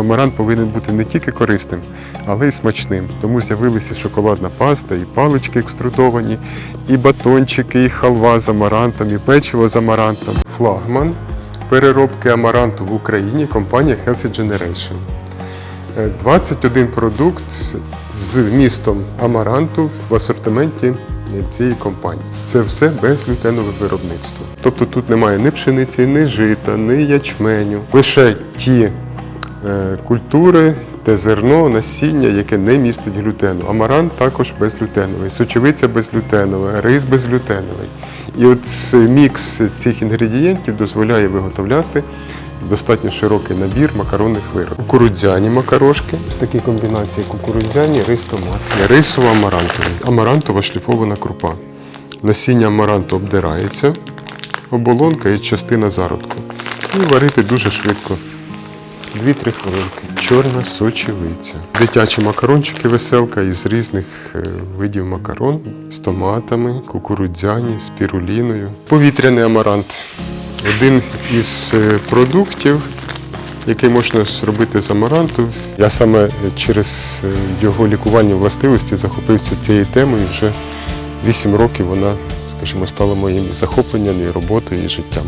Амарант повинен бути не тільки корисним, але й смачним. Тому з'явилися шоколадна паста, і палички екструдовані, і батончики, і халва з амарантом, і печиво з амарантом. Флагман переробки амаранту в Україні компанія Healthy Generation. Е, 21 продукт з вмістом амаранту в асортименті цієї компанії. Це все безглютенове виробництво. Тобто тут немає ні пшениці, ні жита, ні ячменю. Лише ті е, культури, те зерно, насіння, яке не містить глютену. Амарант також безглютеновий, сочевиця безглютенова, рис безглютеновий. І от е, мікс цих інгредієнтів дозволяє виготовляти достатньо широкий набір макаронних виробів. Кукурудзяні макарошки. Ось такі комбінації кукурудзяні, рис, томат. Рисова амарантова. Амарантова шліфована крупа. Насіння амаранту обдирається, оболонка і частина зародку. І варити дуже швидко. 2-3 хвилинки. Чорна сочевиця. Дитячі макарончики веселка із різних е, видів макарон з томатами, кукурудзяні, з піруліною. Повітряний амарант. Один із е, продуктів, який можна зробити з амаранту. Я саме через е, його лікувальні властивості захопився цією темою. Вже 8 років вона, скажімо, стала моїм захопленням і роботою, і життям.